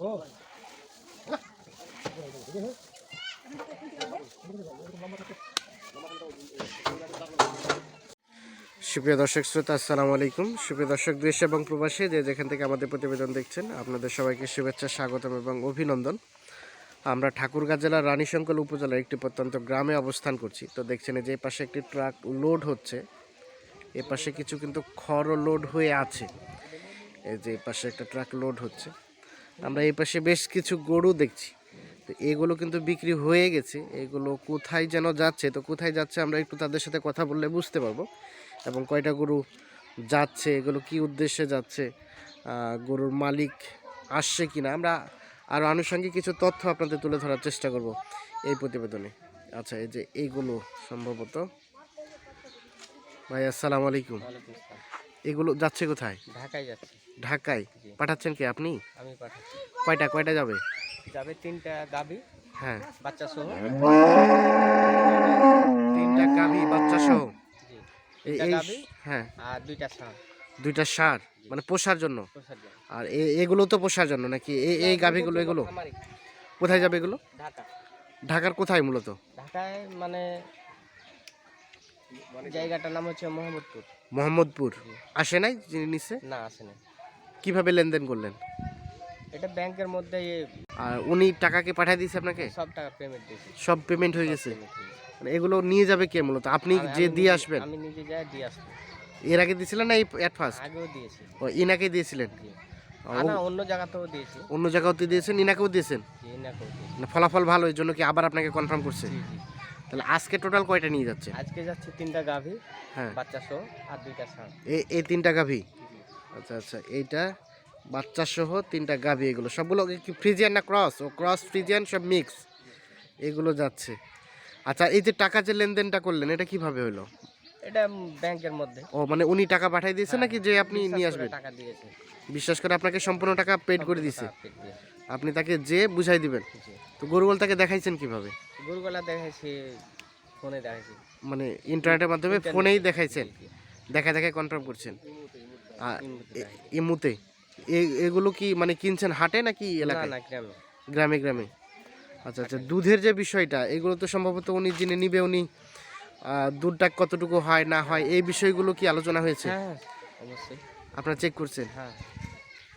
সুপ্রিয় দর্শক শ্রোতা, আসসালামু আলাইকুম। সুপ্রিয় দর্শক, দেশ এবং প্রবাসী, যে যেখান থেকে আমাদের প্রতিবেদন দেখছেন, আপনাদের সবাইকে শুভেচ্ছা, স্বাগতম এবং অভিনন্দন। আমরা ঠাকুরগাঁ জেলার রানীশঙ্কল উপজেলার একটি প্রত্যন্ত গ্রামে অবস্থান করছি। তো দেখছেন যে পাশে একটি ট্রাক লোড হচ্ছে। এ পাশে কিছু কিন্তু খড় লোড হয়ে আছে। এই যে পাশে একটা ট্রাক লোড হচ্ছে। আমরা এই পাশে বেশ কিছু গরু দেখছি। তো এগুলো কিন্তু বিক্রি হয়ে গেছে। এগুলো কোথায় যেন যাচ্ছে? তো কোথায় যাচ্ছে আমরা একটু তাদের সাথে কথা বললে বুঝতে পারব। এবং কয়টা গরু যাচ্ছে? এগুলো কি উদ্দেশ্যে যাচ্ছে? গরুর মালিক আসছে কি না আমরা আরও আনুষঙ্গিক কিছু তথ্য আপনাদের তুলে ধরার চেষ্টা করব এই প্রতিবেদনে। আচ্ছা এই যে এইগুলো সম্ভবত। ভাই, আসসালামু আলাইকুম। এগুলো যাচ্ছে কোথায়? ঢাকায় যাচ্ছে। ঢাকায়? পাঠাচ্ছেন কি আপনি? আমি পাঠাচ্ছি। কয়টা কয়টা যাবে? যাবে তিনটা গাবি হ্যাঁ। বাচ্চা সহ। তিনটা গাভী বাচ্চা সহ? এই হ্যাঁ। আর দুইটা ষাঁড়। দুইটা সার মানে পোষার জন্য? পোষার জন্য। আর এগুলো তো পোষার জন্য নাকি? এই এই গাভীগুলো এগুলো? কোথায় যাবে এগুলো? ঢাকা। ঢাকার কোথায় মূলত? ঢাকায় মানে জায়গাটার নাম হচ্ছে মোহাম্মদপুর। মোহাম্মদপুর। আসে নাই যিনি নিচে না আসে না কীভাবে লেনদেন করলেন? এটা ব্যাংকের মধ্যে আর উনি টাকাকে পাঠিয়ে দিয়েছে আপনাকে? সব টাকা পেমেন্ট দিয়েছি। সব পেমেন্ট হয়ে গেছে। মানে এগুলো নিয়ে যাবে কে মূলত? আপনি যে দিয়ে আসবেন। আমি নিজে যাই দিয়ে আসব। এর আগে দিয়েছিলেন না এই ফার্স্ট আগেও দিয়েছি। ও ইনাকে দিয়েছিলেন? অন্য জায়গাতেও দিয়েছি। অন্য জায়গাতে দিয়েছেন ইনাকেও দিয়েছেন? দিয়েছি। মানে ফলাফল ভালো এই জন্য কি আবার আপনাকে কনফার্ম করছে? তাহলে আজকে টোটাল কয়টা নিয়ে যাচ্ছে? আজকে যাচ্ছে তিনটা গাভি হ্যাঁ। বাচ্চা সহ আর দুইটা ষাঁড়। এই এই তিনটা গাভী? আচ্ছা আচ্ছা এইটা বাচ্চা সহ তিনটা গাভী এগুলো। সবগুলো কি ফ্রিজিয়ান না ক্রস? ও ক্রস ফ্রিজিয়ান সব মিক্স এগুলো যাচ্ছে। আচ্ছা এই যে টাকা যে লেনদেনটা করলেন এটা কীভাবে হলো? এটা ব্যাংকের মধ্যে। ও মানে উনি টাকা পাঠিয়ে দিয়েছে হ্যাঁ, নাকি যে আপনি নিয়ে আসবেন? টাকা দিয়েছে। বিশ্বাস করে আপনাকে সম্পূর্ণ টাকা পেড করে দিয়েছে। আপনি তাকে যে বুঝাই দিবেন। তো গরুগুলো তাকে দেখাইছেন কীভাবে? গরুগুলা দেখাইছি ফোনে দেখাইছি। মানে ইন্টারনেটের মাধ্যমে ফোনেই দেখাইছেন। দেখা দেখে কনফার্ম করছেন? ইমুতে এগুলো কি মানে কিনছেন হাটে নাকি এলাকায়? না গ্রামে। গ্রামে গ্রামে। আচ্ছা আচ্ছা দুধের যে বিষয়টা এগুলো তো সম্ভবত উনি যিনি নিবে উনি দুধটা কতটুকু হয় না হয় এই বিষয়গুলো কি আলোচনা হয়েছে? হ্যাঁ হ্যাঁ, অবশ্যই। আপনারা চেক করছেন? হ্যাঁ।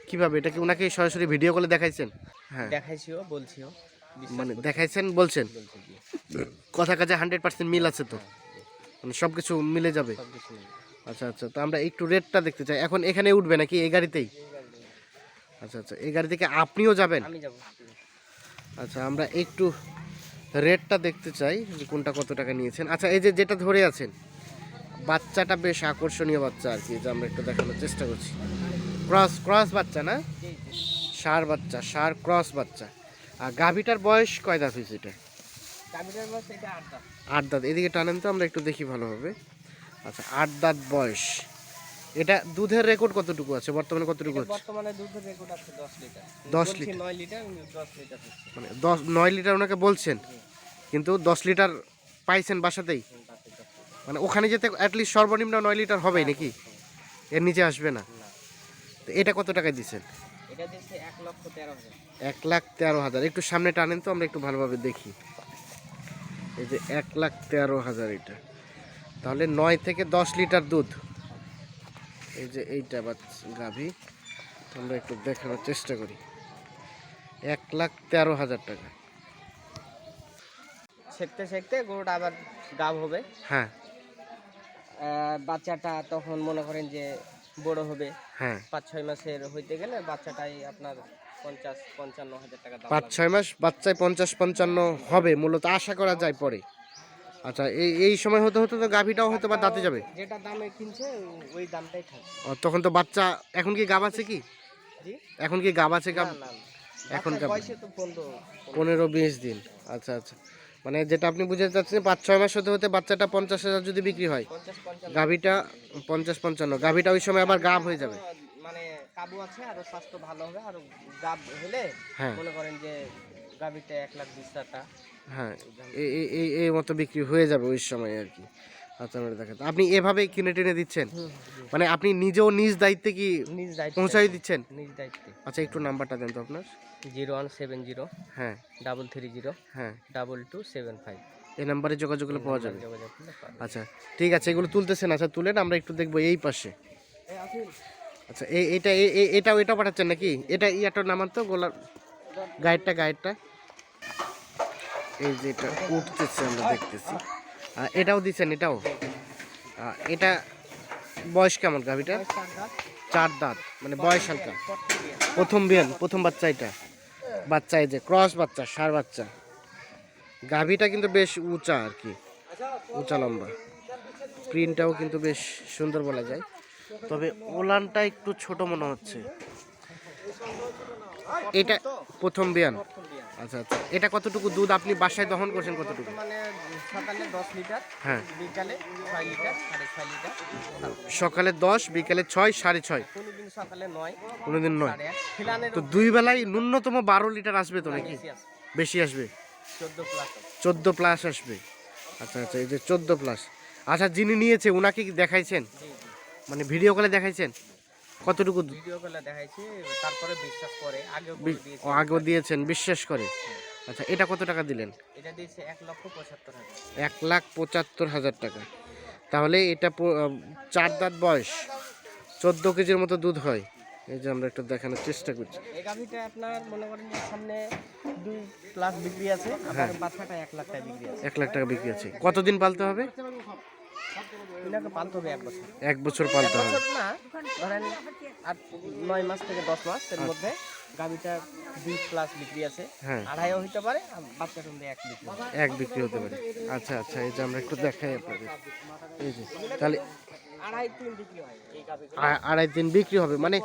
কীভাবে? এটা কি ওনাকে সরাসরি ভিডিও কলে দেখাইছেন? হ্যাঁ। দেখাইছিও বলছিও। মানে দেখাইছেন বলছেন? কথা কাজে হান্ড্রেড পার্সেন্ট মিল আছে তো। মানে সব কিছু মিলে যাবে। আচ্ছা আচ্ছা তো আমরা একটু রেটটা দেখতে চাই। এখন এখানে উঠবে নাকি এই গাড়িতেই? আচ্ছা আচ্ছা এই গাড়ি থেকে আপনিও যাবেন? আচ্ছা আমরা একটু রেটটা দেখতে চাই যে কোনটা কত টাকা নিয়েছেন। আচ্ছা এই যে যেটা ধরে আছেন বাচ্চাটা বেশ আকর্ষণীয় বাচ্চা আর কি যে আমরা একটু দেখানোর চেষ্টা করছি। ক্রস ক্রস বাচ্চা না? সার বাচ্চা সার ক্রস বাচ্চা। আর গাভিটার বয়স কয় দাঁত হয়েছে এটা? আট দাঁত। এদিকে টানেন তো আমরা একটু দেখি ভালোভাবে আচ্ছা আট দাঁত বয়স। এটা দুধের রেকর্ড কতটুকু আছে? বর্তমানে কতটুকু আছে বর্তমানে দুধের রেকর্ড আছে দশ লিটার। 10 মানে দশ নয় লিটার ওনাকে বলছেন? কিন্তু দশ লিটার পাইছেন বাসাতেই। মানে ওখানে যেতে অ্যাটলিস্ট সর্বনিম্ন নয় লিটার হবেই নাকি? এর নিচে আসবে না? তো এটা কত টাকায় দিচ্ছেন? এটা দিচ্ছে লক্ষ তেরো হাজার। এক লাখ তেরো হাজার। একটু সামনে টানেন তো আমরা একটু ভালোভাবে দেখি। এই যে এক লাখ তেরো হাজার এটা। তাহলে নয় থেকে দশ লিটার দুধ। এই যে এইটা বাচ্চা গাভী আমরা একটু দেখানোর চেষ্টা করি। এক লাখ তেরো হাজার টাকা। শেখতে শেখতে গরুটা আবার গাভ হবে। হ্যাঁ। বাচ্চাটা তখন মনে করেন যে বড় হবে। হ্যাঁ। পাঁচ ছয় মাসের হইতে গেলে বাচ্চাটাই আপনার পঞ্চাশ পঞ্চান্ন হাজার টাকা দাম পাঁচ ছয় মাস বাচ্চায় পঞ্চাশ পঞ্চান্ন হবে মূলত আশা করা যায় পরে। আচ্ছা এই এই সময় হতে হতে তো গাভীটাও হয়তো বা দাঁতে যাবে। যেটা দামে কিনছে ওই দামটাই থাকবে তখন তো বাচ্চা এখন কি গাব আছে কি? এখন কি গাব আছে গাব? না। এখন পনেরো বিশ দিন। আচ্ছা আচ্ছা। মানে যেটা আপনি বুঝতে চাচ্ছেন পাঁচ ছয় মাস হতে হতে বাচ্চাটা পঞ্চাশ হাজার যদি বিক্রি হয় গাভিটা পঞ্চাশ পঞ্চান্ন গাভীটা ওই সময় আবার গাব হয়ে যাবে। মানে কাবু আছে আরও স্বাস্থ্য ভালো হবে আর গাব হলে হ্যাঁ। মনে করেন যে এক লাখ বিশ টাকা হ্যাঁ এই এই মতো বিক্রি হয়ে যাবে ওই সময় আর কি। আচ্ছা আপনি এভাবেই কিনে টেনে দিচ্ছেন? মানে আপনি নিজেও নিজ দায়িত্বে কি নিজ দায়িত্ব। পৌঁছাই দিচ্ছেন? নিজ দায়িত্বে। আচ্ছা একটু নাম্বারটা দেন তো আপনার। জিরো ওয়ান সেভেন জিরো হ্যাঁ। ডাবল থ্রি জিরো হ্যাঁ। Double two seven five. এই নাম্বারে যোগাযোগ করলে পাওয়া যাবে। যোগাযোগ আচ্ছা ঠিক আছে এগুলো তুলতেছেন। আচ্ছা তুলেন আমরা একটু দেখব এই পাশে। আচ্ছা এই এটা এ- এ- এটা এটা পাঠাচ্ছেন নাকি? এটা ইয়াটা নামান তো গোলা গাইডটা গাইডটা এই যে এটা উঠতেছে আমরা দেখতেছি। এটাও দিচ্ছেন এটাও? এটা বয়স কেমন গাভিটা চার দাঁত। মানে বয়স হালকা। প্রথম বিয়ান প্রথম বাচ্চা এটা। বাচ্চা এই যে ক্রস বাচ্চা সার বাচ্চা। গাভিটা কিন্তু বেশ উঁচা আর কি উঁচা লম্বা। প্রিন্টটাও কিন্তু বেশ সুন্দর বলা যায়। তবে ওলানটা একটু ছোট মনে হচ্ছে। এটা প্রথম বিয়ান। আচ্ছা আচ্ছা। এটা কতটুকু দুধ আপনি বাসায় দহন করছেন কতটুকু? মানে সকালে দশ লিটার হ্যাঁ। বিকালে ছয় লিটার সাড়ে ছয় লিটার। সকালে দশ বিকালে ছয় সাড়ে ছয়। কোনোদিন সকালে নয় কোনোদিন নয়। সাড়ে তো দুই বেলায় ন্যূনতম বারো লিটার আসবে তো নাকি? বেশি আসবে। চোদ্দ প্লাস আসবে। আচ্ছা আচ্ছা এই যে চোদ্দ প্লাস আচ্ছা যিনি নিয়েছে ওনাকে কি দেখাইছেন? মানে ভিডিও কলে দেখাইছেন? কতটুকু ভিডিও কলে দেখাইছি তারপরে বিশ্বাস করে আগেও দিয়েছেন বিশ্বাস করে। আচ্ছা এটা কত টাকা দিলেন? এটা দিয়েছে এক লক্ষ পঁচাত্তর হাজার। এক লাখ পঁচাত্তর হাজার টাকা। তাহলে এটা চার দাঁত বয়স। চোদ্দ কেজির মতো দুধ হয়। এই যে আমরা একটু দেখানোর চেষ্টা করছি। এই গাভিটা আপনার মনে করেন যে সামনে দুই প্লাস বিক্রি আছে হ্যাঁ। বাচ্চাটা এক লাখ টাকা বিক্রি আছে। এক লাখ টাকা বিক্রি আছে। কতদিন পালতে হবে? পালতে হবে এক বছর। এক বছর পালতে হবে। না ধরেন আট নয় মাস থেকে দশ মাস এর মধ্যে গাভিটা দুই প্লাস বিক্রি আছে। হ্যাঁ। আড়াইও হইতে পারে আর বাচ্চাটা এক বিক্রি এক বিক্রি হতে পারে। আচ্ছা আচ্ছা এই যে আমরা একটু দেখাই আপনাদের। এই যে তাহলে আড়াই এই দিন বিক্রি হবে মানে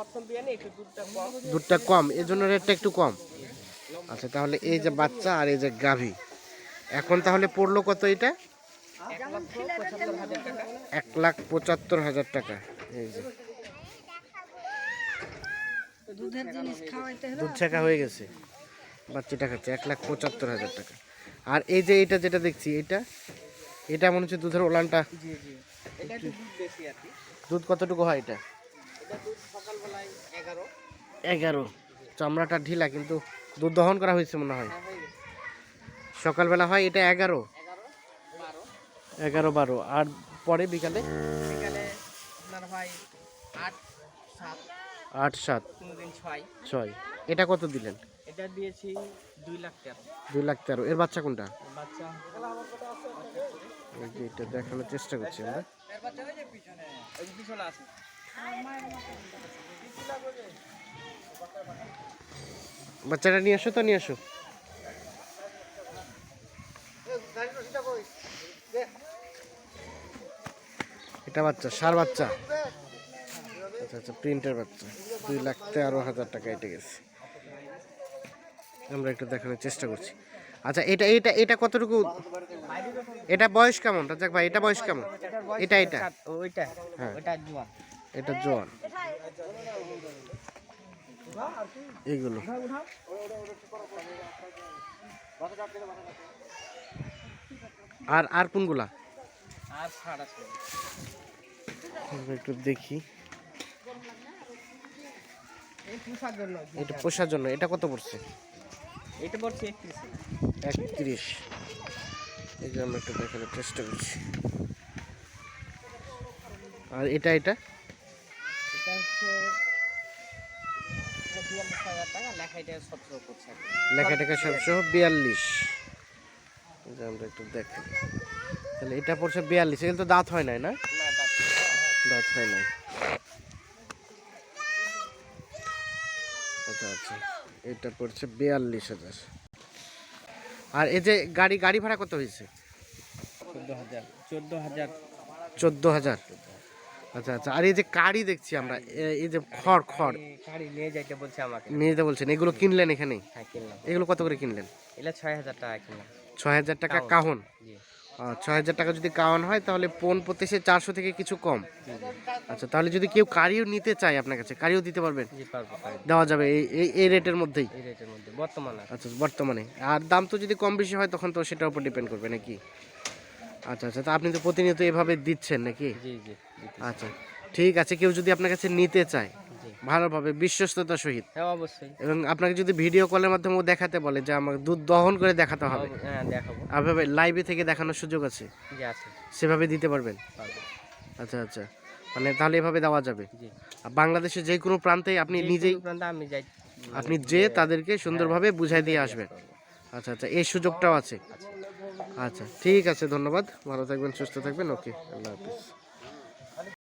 দুধটা কম। এর জন্য রেটটা একটু কম। আচ্ছা তাহলে এই যে বাচ্চা আর এই যে গাভী এখন তাহলে পড়ল কত এটা? এক লাখ পঁচাত্তর হাজার টাকা এই যে। দুধ ছাকা হয়ে গেছে। বাচ্চাটা খাচ্ছে এক লাখ পঁচাত্তর হাজার টাকা। আর এই যে এটা যেটা দেখছি এটা এটা মনে হচ্ছে দুধের ওলানটা। দুধ কতটুকু হয় এটা? এগারো। চামড়াটা ঢিলা কিন্তু দুধ দহন করা হয়েছে মনে হয়। হ্যাঁ সকালবেলা হয় এটা এগারো? এগারো বারো। আর পরে বিকালে? বিকালে আপনার হয় আট সাত। কোনোদিন ছয়। ছয়। এটা কত দিলেন? এটা দিয়েছি দুই লাখ টাকা দুই লাখ তেরো। এর বাচ্চা কোনটা? বাচ্চা এটা দেখানোর চেষ্টা করছি আমরা। বাচ্চাটা নিয়ে আসো তো নিয়ে আসো। এটা বাচ্চা সার বাচ্চা। আচ্ছা আচ্ছা প্রিন্টের বাচ্চা। দুই লাখ তেরো হাজার টাকা এটা গেছে। আমরা একটু দেখানোর চেষ্টা করছি। আচ্ছা এটা এটা এটা কতটুকু? এটা বয়স কেমন? রাজাক ভাই এটা বয়স কেমন? এটা এটা। ওইটা হ্যাঁ। এটা জোয়ান। এগুলো। আর আর কোনগুলা? একটু দেখি। এটা পোষার জন্য এটা কত পড়ছে? এটা পড়ছে একত্রিশ। একত্রিশ। এই যে আমরা একটু দেখানোর চেষ্টা করছি। আর এটা এটা? টাকা লেখা বিয়াল্লিশ। আমরা একটু দেখি তাহলে এটা পড়ছে বিয়াল্লিশ এগুলো তো দাঁত হয় নাই না? দাঁত হয় নাই। আচ্ছা আচ্ছা এটা পড়ছে বিয়াল্লিশ হাজার। আর এই যে গাড়ি গাড়ি ভাড়া কত হয়েছে? চোদ্দ হাজার। চোদ্দ হাজার। আচ্ছা আচ্ছা। আর এই যে কাড়ি দেখছি আমরা এই যে খড় খড়। নিয়ে যাইতে বলছে আমাকে। নিয়ে যেতে বলছেন। এগুলো কিনলেন এখানে হ্যাঁ কিনলাম। এগুলো কত করে কিনলেন? এটা ছয় হাজার টাকা কিনলাম। ছয় হাজার টাকা কাহন। কাহন? জি। ছয় হাজার টাকা যদি কাওয়ান হয় তাহলে পন প্রতি সে চারশো থেকে কিছু কম। আচ্ছা তাহলে যদি কেউ কারিও নিতে চায় আপনার কাছে কারিও দিতে পারবেন? জি পারব পারব। দেওয়া যাবে এই এই- রেটের মধ্যেই? এই রেটের মধ্যে বর্তমানে। আচ্ছা বর্তমানে। আর দাম তো যদি কম বেশি হয় তখন তো সেটার উপর ডিপেন্ড করবে নাকি? আচ্ছা আচ্ছা তা আপনি তো প্রতিনিয়ত এভাবে দিচ্ছেন নাকি? জি জি আচ্ছা ঠিক আছে কেউ যদি আপনার কাছে নিতে চায় ভালোভাবে বিশ্বস্ততার সহিত। হ্যাঁ অবশ্যই। এবং আপনাকে যদি ভিডিও কলের মাধ্যমে ও দেখাতে বলে যে আমাকে দুধ দহন করে দেখাতে হবে। হ্যাঁ দেখাবো। আপনার লাইভে থেকে দেখানোর সুযোগ আছে? জি আছে। সেভাবে দিতে পারবেন? আচ্ছা আচ্ছা। মানে তাহলে এভাবে দেওয়া যাবে? বাংলাদেশের যে কোনো প্রান্তে আপনি নিজেই আমি যাই। আপনি যে তাদেরকে সুন্দরভাবে বুঝাই দিয়ে আসবেন। আচ্ছা আচ্ছা। এই সুযোগটাও আছে। আচ্ছা ঠিক আছে। ধন্যবাদ। ভালো থাকবেন সুস্থ থাকবেন। ওকে আল্লাহ হাফিজ।